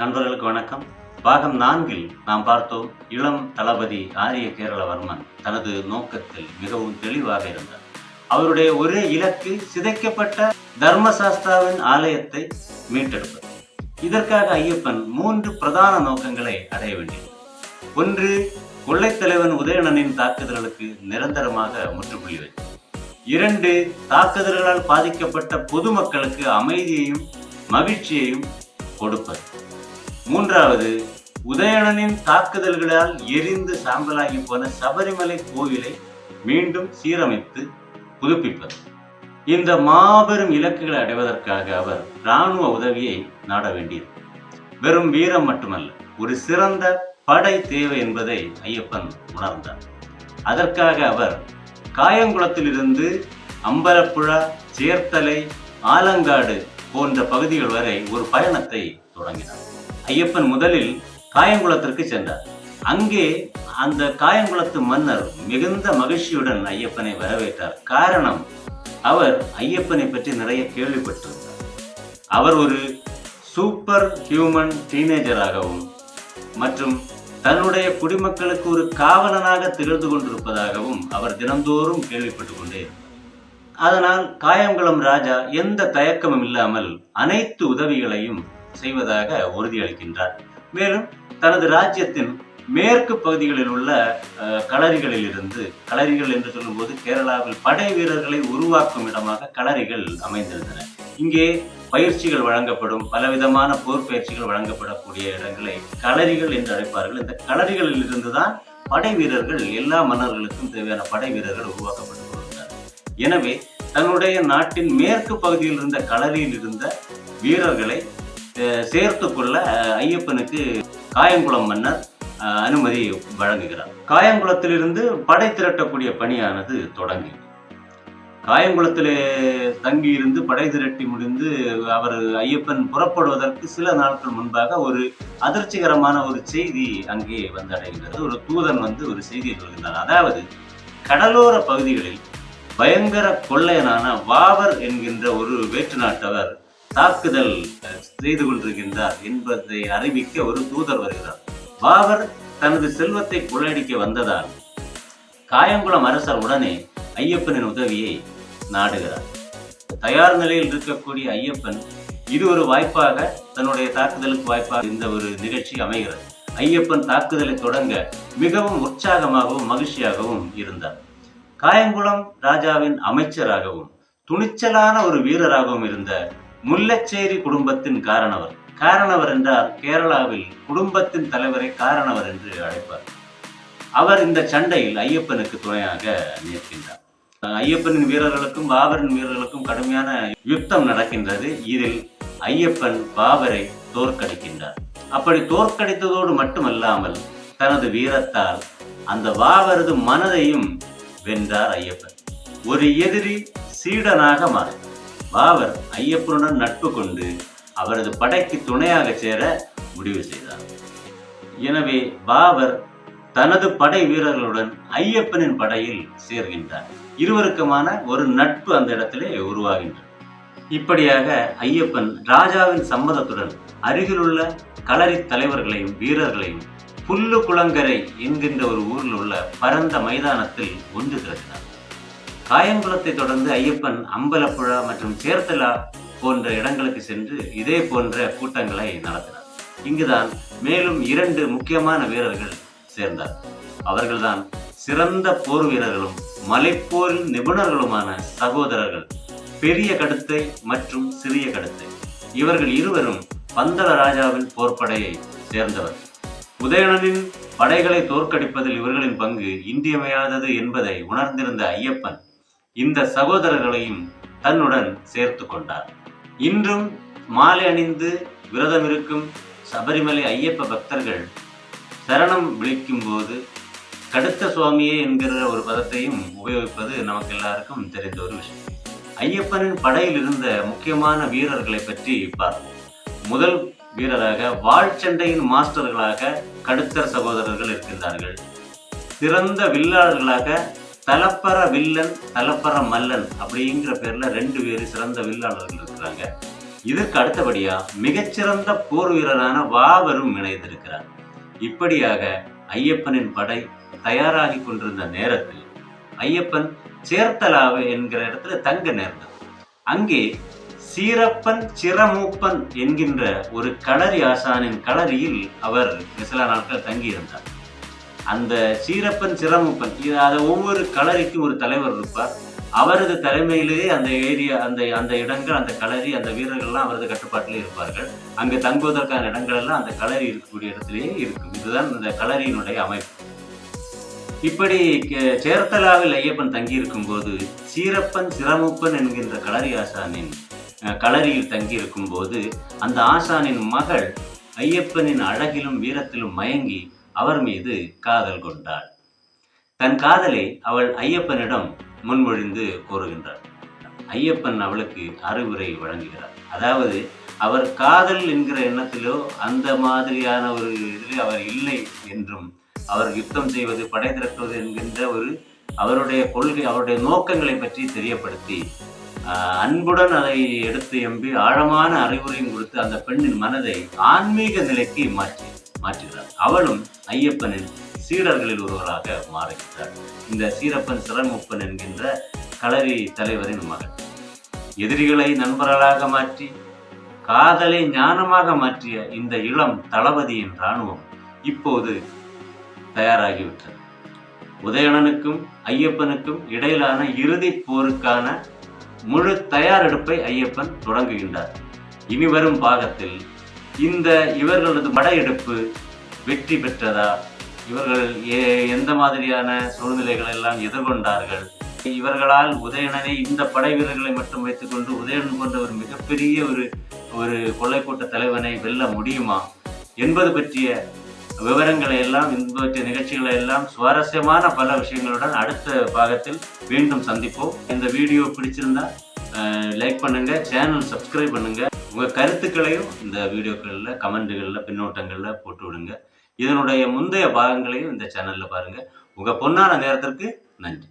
நண்பர்களுக்கு வணக்கம். பாகம் நான்கில் நாம் பார்த்தோம் இளம் தளபதி ஆரிய கேரளவர்மன் தனது நோக்கத்தில் மிகவும் தெளிவாக இருந்தார். அவருடைய ஒரே இலக்கு சிதைக்கப்பட்ட தர்மசாஸ்தாவின் ஆலயத்தை மீட்டெடுப்பது. இதற்காக ஐயப்பன் மூன்று பிரதான நோக்கங்களை அடைய வேண்டியது ஒன்று கொள்ளைத்தலைவன் உதயணனின் தாக்குதல்களுக்கு நிரந்தரமாக முற்றுப்புள்ளி வைத்தது. இரண்டு தாக்குதல்களால் பாதிக்கப்பட்ட பொதுமக்களுக்கு அமைதியையும் மகிழ்ச்சியையும் கொடுப்பது. மூன்றாவது உதயணனின் தாக்குதல்களால் எரிந்து சாம்பலாகி போன சபரிமலை கோவிலை மீண்டும் சீரமைத்து புதுப்பிப்பது. இந்த மாபெரும் இலக்குகளை அடைவதற்காக அவர் இராணுவ உதவியை நாட வேண்டியது வெறும் வீரம் மட்டுமல்ல ஒரு சிறந்த படை தேவை என்பதை ஐயப்பன் உணர்ந்தார். அதற்காக அவர் காயங்குளத்திலிருந்து அம்பலப்புழா சேர்த்தலை ஆலங்காடு போன்ற பகுதிகள் வரை ஒரு பயணத்தை தொடங்கினார். ஐயப்பன் முதலில் காயங்குளத்திற்கு சென்றார். அங்கே அந்த காயங்குளத்து மன்னர் மிகுந்த மகிழ்ச்சியுடன் ஐயப்பனை வரவேற்றார். காரணம் அவர் ஐயப்பனை பற்றி நிறைய கேள்விப்பட்டிருந்தார். அவர் ஒரு சூப்பர் ஹியூமன் டீனேஜராகவும் மற்றும் தன்னுடைய குடிமக்களுக்கு ஒரு காவலனாக திகழ்ந்து கொண்டிருப்பதாகவும் அவர் தினந்தோறும் கேள்விப்பட்டு கொண்டே அதனால் காயங்குளம் ராஜா எந்த தயக்கமும் இல்லாமல் அனைத்து உதவிகளையும் செய்வதாக உறுதியளிக்கின்றார். மேலும் தனது ராஜ்யத்தின் மேற்கு பகுதிகளில் உள்ள களரிகளில் இருந்து களரிகள் என்று சொல்லும்போது கேரளாவில் படை வீரர்களை உருவாக்கும் இடமாக களரிகள் அமைந்திருந்தன. இங்கே பயிற்சிகள் வழங்கப்படும் பலவிதமான போர் பயிற்சிகள் வழங்கப்படக்கூடிய இடங்களை களரிகள் என்று அழைப்பார்கள். இந்த களரிகளில் இருந்துதான் படை வீரர்கள் எல்லா மன்னர்களுக்கும் தேவையான படை வீரர்கள் உருவாக்கப்பட்டு எனவே தன்னுடைய நாட்டின் மேற்கு பகுதியில் இருந்த களரியில் இருந்த வீரர்களை அஹ், சேர்த்துக் கொள்ள ஐயப்பனுக்கு காயங்குளம் மன்னர் அஹ், அனுமதி வழங்குகிறார். காயங்குளத்திலிருந்து படை திரட்டக்கூடிய பணியானது தொடங்கி காயங்குளத்திலே தங்கி இருந்து படை திரட்டி முடிந்து அவர் ஐயப்பன் புறப்படுவதற்கு சில நாட்கள் முன்பாக ஒரு அதிர்ச்சிகரமான ஒரு செய்தி அங்கே வந்தடைகிறது. ஒரு தூதன் வந்து ஒரு செய்தியை சொல்கிறார் அதாவது கடலோர பகுதிகளில் பயங்கர கொள்ளையனான வாவர் என்கின்ற ஒரு வேற்று நாட்டவர் தாக்குதல் அஹ், செய்து கொண்டிருக்கின்றார் என்பதை அறிவிக்க ஒரு தூதர் வருகிறார். பாபர் தனது செல்வத்தை கொள்ளடிக்க வந்ததால் காயங்குளம் அரசர் உடனே ஐயப்பனின் உதவியை நாடுகிறார். தயார் நிலையில் இருக்கக்கூடிய ஐயப்பன் இது ஒரு வாய்ப்பாக தன்னுடைய தாக்குதலுக்கு வாய்ப்பாக இந்த ஒரு நிகழ்ச்சி அமைகிறது. ஐயப்பன் தாக்குதலை தொடங்க மிகவும் உற்சாகமாகவும் மகிழ்ச்சியாகவும் இருந்தார். காயங்குளம் ராஜாவின் அமைச்சராகவும் துணிச்சலான ஒரு வீரராகவும் இருந்த முல்லச்சேரி குடும்பத்தின் காரணவர். காரணவர் என்றால் கேரளாவில் குடும்பத்தின் தலைவரை காரணவர் என்று அழைப்பார். அவர் இந்த சண்டையில் ஐயப்பனுக்கு துணையாக நிற்கின்றார். ஐயப்பனின் வீரர்களுக்கும் பாபரின் வீரர்களுக்கும் கடுமையான யுத்தம் நடக்கின்றது. இதில் ஐயப்பன் பாபரை தோற்கடிக்கின்றார். அப்படி தோற்கடித்ததோடு மட்டுமல்லாமல் தனது வீரத்தால் அந்த பாபரது மனதையும் வென்றார் ஐயப்பன். ஒரு எதிரி சீடனாக மாறினார். பாபர் ஐயப்பனுடன் நட்பு கொண்டு அவரது படைக்கு துணையாக சேர முடிவு செய்தார். எனவே பாபர் தனது படை வீரர்களுடன் ஐயப்பனின் படையில் சேர்கின்றார். இருவருக்குமான ஒரு நட்பு அந்த இடத்திலே உருவாகின்றது. இப்படியாக ஐயப்பன் ராஜாவின் சம்மதத்துடன் அருகிலுள்ள களரி தலைவர்களையும் வீரர்களையும் புல்லு குளங்கரை என்கின்ற ஒரு ஊரில் உள்ள பரந்த மைதானத்தில் ஒன்று திரட்டினார் காயங்குளத்தை தொடர்ந்து ஐயப்பன் அம்பலப்புழா மற்றும் சேர்த்தலா போன்ற இடங்களுக்கு சென்று இதே போன்ற கூட்டங்களை நடத்தினார். இங்குதான் மேலும் இரண்டு முக்கியமான வீரர்கள் சேர்ந்தார். அவர்கள்தான் சிறந்த போர் வீரர்களும் மலைப்போரில் நிபுணர்களுமான சகோதரர்கள். பெரிய கடுத்தை மற்றும் சிறிய கடுத்தை. இவர்கள் இருவரும் பந்தள ராஜாவின் போர்ப்படையை சேர்ந்தவர். உதயணனின் படைகளை தோற்கடிப்பதில் இவர்களின் பங்கு இன்றியமையாதது என்பதை உணர்ந்திருந்த ஐயப்பன் இந்த சகோதரர்களையும் தன்னுடன் சேர்த்து கொண்டார். இன்றும் மாலை அணிந்து விரதம் இருக்கும் சபரிமலை ஐயப்ப பக்தர்கள் சரணம் விழிக்கும் போது கடுத்த சுவாமியே என்கிற ஒரு பதத்தையும் உபயோகிப்பது நமக்கு எல்லாருக்கும் தெரிந்த ஒரு விஷயம். ஐயப்பனின் படையில் இருந்த முக்கியமான வீரர்களை பற்றி பார்ப்போம். முதல் வீரராக வாழ்ச்சண்டையின் மாஸ்டர்களாக கடுத்தர் சகோதரர்கள் இருக்கின்றார்கள். சிறந்த வில்லாளர்களாக தலப்பர வில்லன் தலப்பர மல்லன் அப்படிங்கிற பேர்ல ரெண்டு பேர் சிறந்த வில்லாளர்கள் இருக்கிறாங்க. இதற்கு அடுத்தபடியா மிகச்சிறந்த போர் வீரரான வாவரும் இணைந்திருக்கிறார். இப்படியாக ஐயப்பனின் படை தயாராகி கொண்டிருந்த நேரத்தில் ஐயப்பன் சேர்த்தலாவு என்கிற இடத்துல தங்க நேர்ந்தது. அங்கே சீரப்பன் சிரமூப்பன் என்கின்ற ஒரு களரி ஆசானின் களரியில் அவர் சில நாட்கள் தங்கியிருந்தார். அந்த சீரப்பன் சிரமப்பன் இது அதை ஒவ்வொரு களரிக்கும் ஒரு தலைவர் இருப்பார். அவரது தலைமையிலேயே அந்த ஏரியா அந்த அந்த இடங்கள் அந்த கலரி அந்த வீரர்கள்லாம் அவரது கட்டுப்பாட்டிலே இருப்பார்கள். அங்கு தங்குவதற்கான இடங்கள் எல்லாம் அந்த களரி இருக்கக்கூடிய இடத்திலேயே இருக்கும். இதுதான் இந்த களரியினுடைய அமைப்பு. இப்படி கே- சேர்த்தலாவில் ஐயப்பன் தங்கியிருக்கும் போது சீரப்பன் சிரமுப்பன் என்கின்ற களரி ஆசானின் அஹ், களரியில் தங்கியிருக்கும் போது அந்த ஆசானின் மகள் ஐயப்பனின் அழகிலும் வீரத்திலும் மயங்கி அவர் மீது காதல் கொண்டாள். தன் காதலை அவள் ஐயப்பனிடம் முன்மொழிந்து கூறுகின்றாள். ஐயப்பன் அவளுக்கு அறிவுரை வழங்குகிறார். அதாவது அவர் காதல் என்கிற எண்ணத்திலோ அந்த மாதிரியான ஒரு இதில் அவர் இல்லை என்றும் அவர் யுத்தம் செய்வது படை திரட்டுவது என்கின்ற ஒரு அவருடைய கொள்கை அவருடைய நோக்கங்களை பற்றி தெரியப்படுத்தி அன்புடன் அதை எடுத்து எம்பி ஆழமான அறிவுரையும் கொடுத்து அந்த பெண்ணின் மனதை ஆன்மீக நிலைக்கு மாற்றி மாற்றுகிறார். அவளும் ஐயப்பனின் சீடர்களில் ஒருவராக மாறுகிறார். இந்த சீரப்பன் சிரமுப்பன் என்கின்ற களரி தலைவரின் மகன். எதிரிகளை நண்பர்களாக மாற்றி காதலை ஞானமாக மாற்றிய இந்த இளம் தளபதியின் இராணுவம் இப்போது தயாராகிவிட்டது. உதயணனுக்கும் ஐயப்பனுக்கும் இடையிலான இறுதிப் போருக்கான முழு தயாரெடுப்பை ஐயப்பன் தொடங்குகின்றார். இனி வரும் பாகத்தில் இந்த இவர்களது படையெடுப்பு வெற்றி பெற்றதா? இவர்கள் ஏ எந்த மாதிரியான சூழ்நிலைகள் எல்லாம் எதிர்கொண்டார்கள்? இவர்களால் உதயணனை இந்த படை வீரர்களை மட்டும் வைத்துக்கொண்டு உதயணன் போன்ற ஒரு மிகப்பெரிய ஒரு ஒரு கொள்ளைக்கூட்ட தலைவனை வெல்ல முடியுமா? என்பது பற்றிய விவரங்களை எல்லாம் இந்த பற்றிய நிகழ்ச்சிகளை எல்லாம் சுவாரஸ்யமான பல விஷயங்களுடன் அடுத்த பாகத்தில் மீண்டும் சந்திப்போம். இந்த வீடியோ பிடிச்சிருந்தா லைக் பண்ணுங்க சேனல் சப்ஸ்கிரைப் பண்ணுங்க. உங்கள் கருத்துக்களையும் இந்த வீடியோக்களில் கமெண்ட்டுகளில் பின்னோட்டங்களில் போட்டு விடுங்க. இதனுடைய முந்தைய பாகங்களையும் இந்த சேனலில் பாருங்கள் உங்கள் பொன்னான நேரத்திற்கு நன்றி.